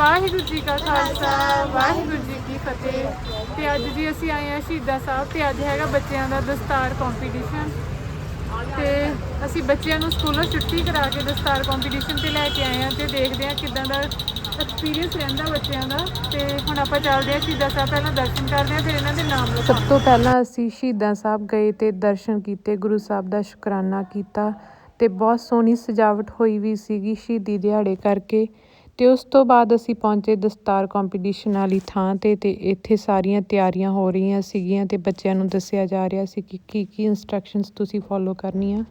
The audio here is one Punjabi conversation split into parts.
ਵਾਹਿਗੁਰੂ ਜੀ ਕਾ ਖਾਲਸਾ, ਵਾਹਿਗੁਰੂ ਜੀ ਕੀ ਫਤਿਹ। ਤੇ ਅੱਜ ਜੀ ਅਸੀਂ ਆਏ ਹਾਂ ਸ਼ਹੀਦਾਂ ਸਾਹਿਬ ਤੇ ਅੱਜ ਹੈਗਾ ਬੱਚਿਆਂ ਦਾ ਦਸਤਾਰ ਕੰਪੀਟੀਸ਼ਨ ਤੇ ਅਸੀਂ ਬੱਚਿਆਂ ਨੂੰ ਸਕੂਲੋਂ ਛੁੱਟੀ ਕਰਾ ਕੇ ਦਸਤਾਰ ਕੰਪੀਟੀਸ਼ਨ ਤੇ ਲੈ ਕੇ ਆਏ ਹਾਂ ਤੇ ਦੇਖਦੇ ਹਾਂ ਕਿਦਾਂ ਦਾ ਐਕਸਪੀਰੀਅੰਸ ਰਹਿੰਦਾ ਬੱਚਿਆਂ ਦਾ। ਤੇ ਹੁਣ ਆਪਾਂ ਚੱਲਦੇ ਹਾਂ ਸ਼ਹੀਦਾਂ ਸਾਹਿਬ, ਪਹਿਲਾਂ ਦਰਸ਼ਨ ਕਰਦੇ ਹਾਂ, ਫਿਰ ਇਹਨਾਂ ਦੇ ਨਾਮ ਲਿਖਾਉਂਦੇ ਸਭ ਤੋਂ ਪਹਿਲਾਂ ਅਸੀਂ ਸ਼ਹੀਦਾਂ ਸਾਹਿਬ ਗਏ ਤੇ ਦਰਸ਼ਨ ਕੀਤੇ, ਗੁਰੂ ਸਾਹਿਬ ਦਾ ਸ਼ੁਕਰਾਨਾ ਕੀਤਾ ਤੇ ਬਹੁਤ ਸੋਹਣੀ ਸਜਾਵਟ ਹੋਈ ਵੀ ਸੀਗੀ ਸ਼ਹੀਦੀ ਦਿਹਾੜੇ ਕਰਕੇ। ਅਤੇ ਉਸ ਤੋਂ ਬਾਅਦ ਅਸੀਂ ਪਹੁੰਚੇ ਦਸਤਾਰ ਕੰਪੀਟੀਸ਼ਨ ਵਾਲੀ ਥਾਂ ਤੇ ਅਤੇ ਇੱਥੇ ਸਾਰੀਆਂ ਤਿਆਰੀਆਂ ਹੋ ਰਹੀਆਂ ਸੀਗੀਆਂ ਅਤੇ ਬੱਚਿਆਂ ਨੂੰ ਦੱਸਿਆ ਜਾ ਰਿਹਾ ਸੀ ਕਿ ਕੀ ਕੀ ਇਨਸਟਰਕਸ਼ਨਸ ਤੁਸੀਂ ਫੋਲੋ ਕਰਨੀਆਂ।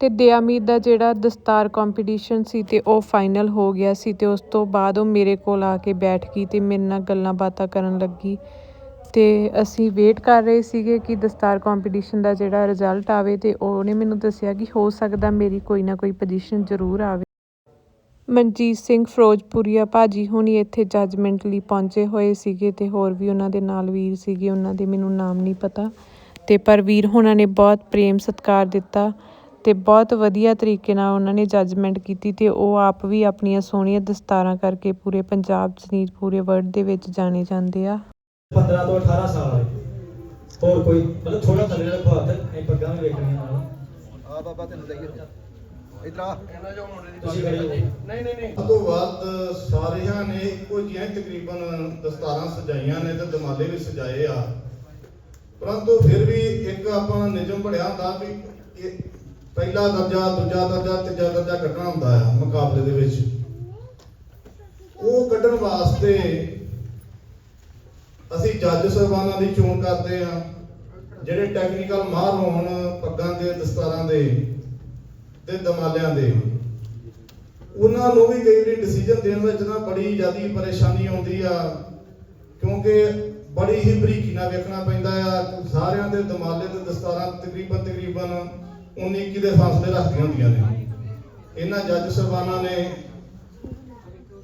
ਤੇ ਦਿਆਮੀਤ ਦਾ ਜਿਹੜਾ ਦਸਤਾਰ ਕੰਪੀਟੀਸ਼ਨ ਸੀ ਅਤੇ ਉਹ ਫਾਈਨਲ ਹੋ ਗਿਆ ਸੀ ਅਤੇ ਉਸ ਤੋਂ ਬਾਅਦ ਉਹ ਮੇਰੇ ਕੋਲ ਆ ਕੇ ਬੈਠ ਗਈ ਅਤੇ ਮੇਰੇ ਨਾਲ ਗੱਲਾਂ ਬਾਤਾਂ ਕਰਨ ਲੱਗੀ। ਅਤੇ ਅਸੀਂ ਵੇਟ ਕਰ ਰਹੇ ਸੀਗੇ ਕਿ ਦਸਤਾਰ ਕੰਪੀਟੀਸ਼ਨ ਦਾ ਜਿਹੜਾ ਰਿਜ਼ਲਟ ਆਵੇ ਅਤੇ ਉਹਨੇ ਮੈਨੂੰ ਦੱਸਿਆ ਕਿ ਹੋ ਸਕਦਾ ਮੇਰੀ ਕੋਈ ਨਾ ਕੋਈ ਪੋਜੀਸ਼ਨ ਜ਼ਰੂਰ ਆਵੇ। ਮਨਜੀਤ ਸਿੰਘ ਫਿਰੋਜ਼ਪੁਰੀਆ ਭਾਜੀ ਹੁਣੀ ਇੱਥੇ ਜੱਜਮੈਂਟ ਲਈ ਪਹੁੰਚੇ ਹੋਏ ਸੀਗੇ ਅਤੇ ਹੋਰ ਵੀ ਉਹਨਾਂ ਦੇ ਨਾਲ ਵੀਰ ਸੀਗੇ, ਉਹਨਾਂ ਦੇ ਮੈਨੂੰ ਨਾਮ ਨਹੀਂ ਪਤਾ। ਅਤੇ ਪਰ ਵੀਰ ਹੁਣਾਂ ਨੇ ਬਹੁਤ ਪ੍ਰੇਮ ਸਤਿਕਾਰ ਦਿੱਤਾ। ਤੇ ਬਹੁਤ ਵਧੀਆ ਤਰੀਕੇ ਨਾਲ ਉਹਨਾਂ ਨੇ ਜੱਜਮੈਂਟ ਕੀਤੀ ਤੇ ਉਹ ਆਪ ਵੀ ਆਪਣੀਆਂ ਸੋਹਣੀਆਂ ਦਸਤਾਰਾਂ ਕਰਕੇ ਪੂਰੇ ਪੰਜਾਬ 'ਚ ਨਹੀਂ ਪੂਰੇ ਵਰਲਡ ਦੇ ਵਿੱਚ ਜਾਣੇ ਜਾਂਦੇ ਆ। 15 ਤੋਂ 18 ਸਾਲ ਵਾਲੇ। ਹੋਰ ਕੋਈ? ਮਤਲਬ ਥੋੜਾ ਥੱਲੇ ਦਾ ਭਾਤ ਇਹ ਪੱਗਾਂ ਵੀ ਵੇਖਣੀਆਂ ਨਾਲ। ਆ ਬਾਬਾ ਤੈਨੂੰ ਦਈਏ ਇਧਰ ਆ। ਤੁਸੀਂ ਕਰਿਓ ਸਭ ਤੋਂ ਵੱਧ ਸਾਰਿਆਂ ਨੇ ਇੱਕੋ ਜਿਹੀਆਂ ਹੀ ਤਕਰੀਬਨ ਦਸਤਾਰਾਂ ਸਜਾਈਆਂ ਨੇ ਤੇ ਦਮਾਲੇ ਵੀ ਸਜਾਏ ਆ। ਪਰੰਤੂ ਫਿਰ ਵੀ ਇੱਕ ਆਪਾਂ ਨਿਯਮ ਬਣਿਆ ਹੁੰਦਾ ਵੀ ਪਹਿਲਾ ਦਰਜਾ, ਦੂਜਾ ਦਰਜਾ, ਤੀਜਾ ਦਰਜਾ ਕੱਢਣਾ ਹੁੰਦਾ ਆ ਮੁਕਾਬਲੇ ਦੇ ਵਿੱਚ। ਉਹ ਕੱਢਣ ਵਾਸਤੇ ਅਸੀਂ ਜੱਜ ਸਾਹਿਬਾਨਾਂ ਦੀ ਚੋਣ ਕਰਦੇ ਆ, ਜਿਹੜੇ ਟੈਕਨੀਕਲ ਮਾਹਰ ਹੋਣ ਪੱਗਾਂ ਦੇ, ਦਸਤਾਰਾਂ ਦੇ ਤੇ ਦਮਾਲਿਆਂ ਦੇ। ਉਹਨਾਂ ਨੂੰ ਵੀ ਕਈ ਵਾਰੀ ਡਿਸੀਜਨ ਦੇਣ ਵਿੱਚ ਨਾ ਬੜੀ ਜ਼ਿਆਦੀ ਪਰੇਸ਼ਾਨੀ ਆਉਂਦੀ ਆ, ਕਿਉਂਕਿ ਬੜੀ ਹੀ ਬਰੀਕੀ ਨਾਲ ਵੇਖਣਾ ਪੈਂਦਾ ਆ ਸਾਰਿਆਂ ਦੇ ਦਮਾਲੇ ਤੇ ਦਸਤਾਰਾਂ ਤਕਰੀਬਨ ਤਕਰੀਬਨ 19 21 ਦੇ ਫਾਸਲੇ ਰੱਖਦੀਆਂ ਹੁੰਦੀਆਂ ਨੇ। ਇਹਨਾਂ ਜੱਜ ਸਾਹਿਬਾਨਾਂ ਨੇ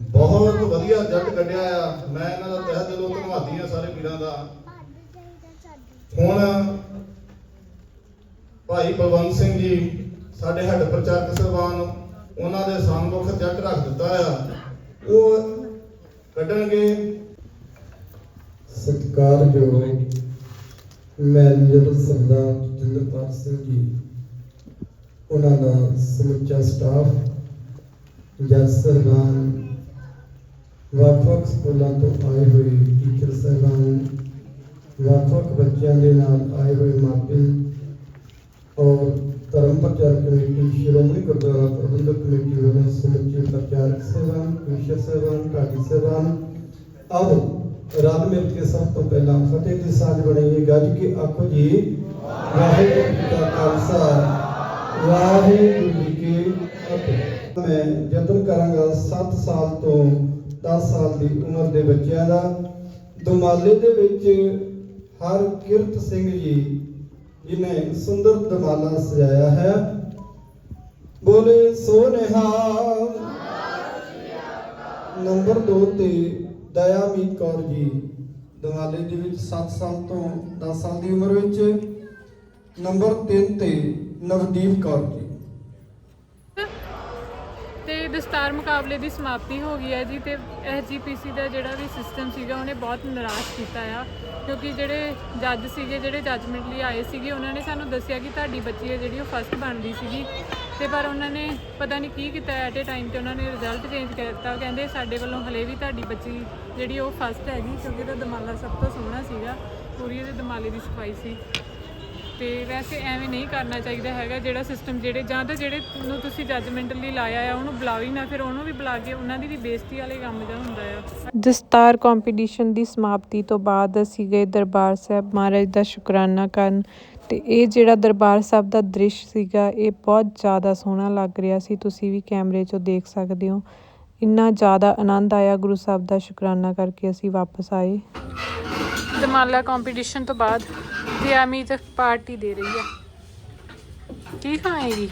ਬਹੁਤ ਵਧੀਆ ਜੱਜ ਕੱਢਿਆ ਆ। ਮੈਂ ਇਹਨਾਂ ਦਾ ਤਹਿ ਦਿਲੋਂ ਧੰਨਵਾਦੀ ਆ ਸਾਰੇ ਵੀਰਾਂ ਦਾ। ਹੁਣ ਭਾਈ ਬਲਵੰਤ ਸਿੰਘ ਜੀ, ਸਾਡੇ ਹੱਡ ਪ੍ਰਚਾਰਕ ਸਾਹਿਬਾਨ, ਉਹਨਾਂ ਦੇ ਸਾਹਮਣੇ ਜੱਟ ਰੱਖ ਦਿੱਤਾ ਆ। ਉਹ ਕੱਢਣਗੇ। ਸਤਿਕਾਰਯੋਗ ਮੈਨੇਜਰ ਸਰਦਾਰ ਜਤਿੰਦਰਪਾਲ ਸਿੰਘ ਜੀ। ਉਹਨਾਂ ਦਾ ਸਮੁੱਚਾ ਸਟਾਫ ਜੱਜ ਸਾਹਿਬਾਨ, ਵੱਖ-ਵੱਖ ਸਕੂਲਾਂ ਤੋਂ ਆਏ ਹੋਏ ਟੀਚਰ ਸਾਹਿਬਾਨ, ਵੱਖ-ਵੱਖ ਬੱਚਿਆਂ ਦੇ ਨਾਲ ਆਏ ਹੋਏ ਮਾਪੇ ਔਰ ਧਰਮ ਪ੍ਰਚਾਰ ਕਮੇਟੀ, ਸ਼੍ਰੋਮਣੀ ਗੁਰਦੁਆਰਾ ਪ੍ਰਬੰਧਕ ਕਮੇਟੀ ਵੱਲੋਂ ਸਮੁੱਚੇ ਪ੍ਰਚਾਰਕ ਸੇਵਾਨ ਕ੍ਰਿਸ਼ਨ ਸੇਵਾਨ ਢਾਡੀ ਸੇਵਾਨ ਆਓ ਰਲ ਮਿਲ ਕੇ ਸਭ ਤੋਂ ਪਹਿਲਾਂ ਫਤਿਹ ਦੀ ਸਾਂਝ ਬਣਾਈਏ। ਗੱਜ ਕੇ ਆਖੋ ਜੀ, ਵਾਹਿਗੁਰੂ ਜੀ ਕਾ ਖਾਲਸਾ। ਵਾਹਿਗੁਰੂ ਜੀ ਕੀ ਫਤਿਹ। ਮੈਂ ਯਤਨ ਕਰਾਂਗਾ 7 ਸਾਲ ਤੋਂ 10 ਸਾਲ ਦੀ ਉਮਰ ਦੇ ਬੱਚਿਆਂ ਦਾ। ਦੁਮਾਲੇ ਦੇ ਵਿੱਚ ਹਰ ਕਿਰਤ ਸਿੰਘ ਜੀ, ਜਿਨੇ ਸੁੰਦਰ ਦਮਾਲਾ ਸਜਾਇਆ ਹੈ। ਬੋਲੇ ਸੋ ਨਿਹਾਲ ਨੰਬਰ 2 ਤੇ ਦਇਆਮੀਤ ਕੌਰ ਜੀ ਦਮਾਲੇ ਦੇ ਵਿੱਚ 7 ਸਾਲ ਤੋਂ 10 ਸਾਲ ਦੀ ਉਮਰ ਵਿੱਚ। ਨੰਬਰ 3 ਤੇ ਨਵਦੀਪ ਕੌਰ ਜੀ। ਤੇ ਦਸਤਾਰ ਮੁਕਾਬਲੇ ਦੀ ਸਮਾਪਤੀ ਹੋ ਗਈ ਹੈ ਜੀ ਤੇ ਐਸਜੀਪੀਸੀ ਦਾ ਜਿਹੜਾ ਵੀ ਸਿਸਟਮ ਸੀਗਾ ਉਹਨੇ ਬਹੁਤ ਨਿਰਾਸ਼ ਕੀਤਾ ਆ, ਕਿਉਂਕਿ ਜਿਹੜੇ ਜੱਜ ਸੀਗੇ, ਜਿਹੜੇ ਜੱਜਮੈਂਟ ਲਈ ਆਏ ਸੀਗੇ, ਉਹਨਾਂ ਨੇ ਸਾਨੂੰ ਦੱਸਿਆ ਕਿ ਤੁਹਾਡੀ ਬੱਚੀ ਹੈ ਜਿਹੜੀ ਉਹ ਫਸਟ ਬਣਦੀ ਸੀਗੀ। ਤੇ ਪਰ ਉਹਨਾਂ ਨੇ ਪਤਾ ਨਹੀਂ ਕੀ ਕੀਤਾ ਐਟ ਏ ਟਾਈਮ ਤੇ ਉਹਨਾਂ ਨੇ ਰਿਜ਼ਲਟ ਚੇਂਜ ਕਰ ਦਿੱਤਾ। ਕਹਿੰਦੇ ਸਾਡੇ ਵੱਲੋਂ ਹਲੇ ਵੀ ਤੁਹਾਡੀ ਬੱਚੀ ਜਿਹੜੀ ਉਹ ਫਸਟ ਹੈਗੀ, ਕਿਉਂਕਿ ਉਹਦਾ ਦਮਾਲਾ ਸਭ ਤੋਂ ਸੋਹਣਾ ਸੀਗਾ। ਪੂਰੀ ਉਹਦੇ ਦਿਮਾਲੇ ਦੀ ਸਫ਼ਾਈ ਸੀ। ਤੇ ਵੈਸੇ ਐਵੇਂ ਨਹੀਂ ਕਰਨਾ ਚਾਹੀਦਾ ਹੈਗਾ ਜਿਹੜਾ ਸਿਸਟਮ ਜਿਹੜੇ ਜਾਂ ਤਾਂ ਜਿਹੜੇ ਨੂੰ ਤੁਸੀਂ ਜੱਜਮੈਂਟ ਲਈ ਲਾਇਆ ਆ, ਉਹਨੂੰ ਬੁਲਾਓ ਹੀ ਨਾ, ਫਿਰ ਉਹਨੂੰ ਵੀ ਬੁਲਾ ਕੇ ਉਹਨਾਂ ਦੀ ਵੀ ਬੇਇੱਜ਼ਤੀ ਵਾਲੇ ਕੰਮ ਜਿਹਾ ਹੁੰਦਾ ਆ। ਦਸਤਾਰ ਕੰਪੀਟੀਸ਼ਨ ਦੀ ਸਮਾਪਤੀ ਤੋਂ ਬਾਅਦ ਅਸੀਂ ਗਏ ਦਰਬਾਰ ਸਾਹਿਬ, ਮਹਾਰਾਜ ਦਾ ਸ਼ੁਕਰਾਨਾ ਕਰਨ ਤੇ ਇਹ ਜਿਹੜਾ ਦਰਬਾਰ ਸਾਹਿਬ ਦਾ ਦ੍ਰਿਸ਼ ਸੀਗਾ, ਇਹ ਬਹੁਤ ਜ਼ਿਆਦਾ ਸੋਹਣਾ ਲੱਗ ਰਿਹਾ ਸੀ। ਤੁਸੀਂ ਵੀ ਕੈਮਰੇ 'ਚੋਂ ਦੇਖ ਸਕਦੇ ਹੋ। ਇੰਨਾ ਜ਼ਿਆਦਾ ਆਨੰਦ ਆਇਆ ਗੁਰੂ ਸਾਹਿਬ ਦਾ ਸ਼ੁਕਰਾਨਾ ਕਰਕੇ ਅਸੀਂ ਵਾਪਸ ਆਏ। ਦਮਾਲਾ ਕੰਪੀਟੀਸ਼ਨ ਤੋਂ ਬਾਅਦ ਦਿਆਮੀਤ ਪਾਰਟੀ ਦੇ ਰਹੀ ਆ। ਕੀ ਖਾਏਗੀ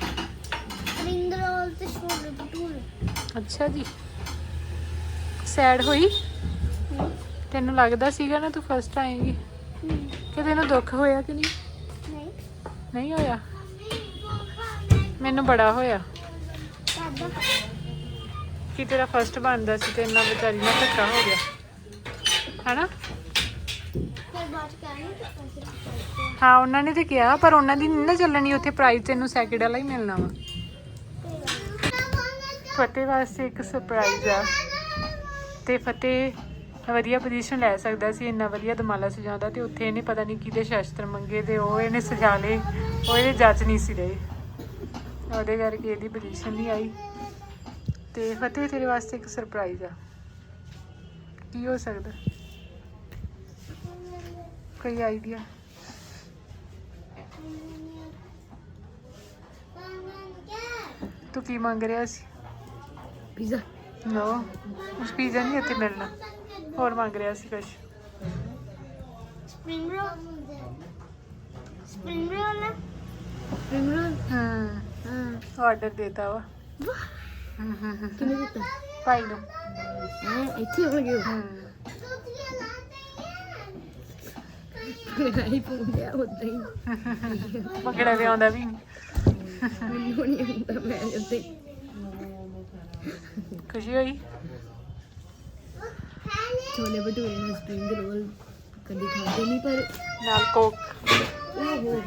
ਰਿੰਗ ਰੋਲ ਤੇ ਛੋਲੇ ਭਟੂਰੇ। ਅੱਛਾ ਜੀ। ਸੈਡ ਹੋਈ? ਤੈਨੂੰ ਲੱਗਦਾ ਸੀਗਾ ਨਾ ਤੂੰ ਫਸਟ ਆਏਗੀ? ਕਿ ਤੈਨੂੰ ਦੁੱਖ ਹੋਇਆ ਕਿ ਨਹੀਂ? ਨਹੀਂ। ਨਹੀਂ ਹੋਇਆ? ਮੈਨੂੰ ਬੜਾ ਹੋਇਆ। ਕਿ ਤੇਰਾ ਫਸਟ ਬਣਦਾ ਸੀ ਤੇ ਇੰਨਾ ਵਿਚਾਰੀ ਨਾਲ ਧੱਕਾ ਹੋ ਗਿਆ। ਹਨਾ? ਹਾਂ, ਉਹਨਾਂ ਨੇ ਤੇ ਕਿਹਾ, ਪਰ ਉਹਨਾਂ ਦੀ ਨਹੀਂ ਨਾ ਚੱਲਣੀ ਉੱਥੇ ਪ੍ਰਾਈਜ਼ ਤੈਨੂੰ ਸੈਕਿੰਡ ਵਾਲਾ ਹੀ ਮਿਲਣਾ ਵਾ। ਫਤਿਹ ਵਾਸਤੇ ਇੱਕ ਸਰਪ੍ਰਾਈਜ਼ ਆ। ਤੇ ਫਤਿਹ ਵਧੀਆ ਪੋਜੀਸ਼ਨ ਲੈ ਸਕਦਾ ਸੀ, ਇੰਨਾ ਵਧੀਆ ਦਮਾਲਾ ਸਜਾਉਂਦਾ ਤੇ ਉੱਥੇ ਇਹਨੇ ਪਤਾ ਨਹੀਂ ਕਿਹਦੇ ਸ਼ਸਤਰ ਮੰਗੇ ਤੇ ਉਹ ਇਹਨੇ ਸਜਾ ਲਏ, ਉਹ ਇਹਦੇ ਜੱਜ ਨਹੀਂ ਸੀ ਰਹੇ। ਉਹਦੇ ਕਰਕੇ ਇਹਦੀ ਪੋਜੀਸ਼ਨ ਨਹੀਂ ਆਈ। ਤੇ ਫਤਿਹ ਤੇਰੇ ਵਾਸਤੇ ਇੱਕ ਸਰਪ੍ਰਾਈਜ਼ ਆ। ਕੀ ਹੋ ਸਕਦਾ? ਕੋਈ ਆਈਡੀਆ ਤੂੰ ਕੀ ਮੰਗ ਰਿਹਾ ਸੀ? ਪੀਜ਼ਾ ਨੋ ਉਸ ਪੀਜ਼ਾ ਨਹੀਂ ਇੱਥੇ ਮਿਲਣਾ। ਹੋਰ ਮੰਗ ਰਿਹਾ ਸੀ ਕੁਛ? Spring roll spring roll spring roll ਹਾਂ ਹਾਂ। ਆਰਡਰ ਦੇਤਾ ਵਾ। ਕਿਹਨੇ ਦਿੱਤਾ? ਭਾਈ ਨੂੰ। ਹੈ ਇੱਥੇ ਹੋ ਗਿਆ ਹਮ, ਮੇਰਾ ਹੀ। ਹੋਈ? ਛੋਲੇ ਭਟੂਰੇ ਨਾਲ ਸਪਰਿੰਗ ਰੋਲ ਕਦੀ ਖਾਦੇ ਨਹੀਂ ਪਰ ਨਾਲ ਕੋਕ। ਉਹ ਹੋ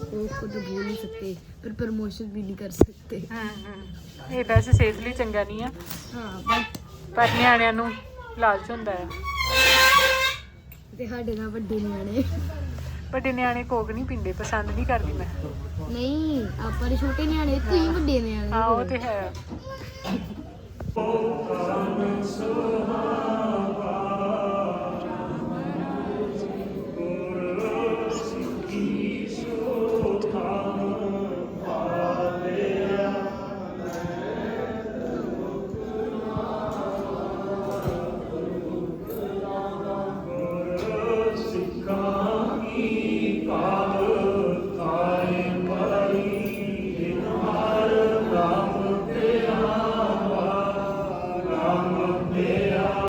ਕੋਕ ਕੋ ਬੋਲ ਨਹੀਂ ਸਕਤੇ ਪਰ ਪ੍ਰਮੋਸ਼ਨ ਵੀ ਨਹੀਂ ਕਰ ਸਕਦੇ। ਹਾਂ ਇਹ ਵੈਸੇ ਸਿਹਤ ਲਈ ਚੰਗਾ ਨਹੀਂ ਆ। ਹਾਂ ਪਰ ਨਿਆਣਿਆਂ ਨੂੰ ਲਾਲਚ ਹੁੰਦਾ ਤੇ ਸਾਡੇ ਨਾਲ ਵੱਡੇ ਨਿਆਣੇ। ਵੱਡੇ ਨਿਆਣੇ ਕੋਕ ਨਹੀਂ ਪੀਂਦੇ ਪਸੰਦ ਨਹੀਂ ਕਰਦੀ ਮੈਂ। ਨਹੀਂ ਆਪਾਂ ਦੇ ਛੋਟੇ ਨਿਆਣੇ ਤੁਸੀਂ ਵੱਡੇ ਨਿਆਣੇ। ਹਾਂ ਉਹ ਤੇ ਹੈ।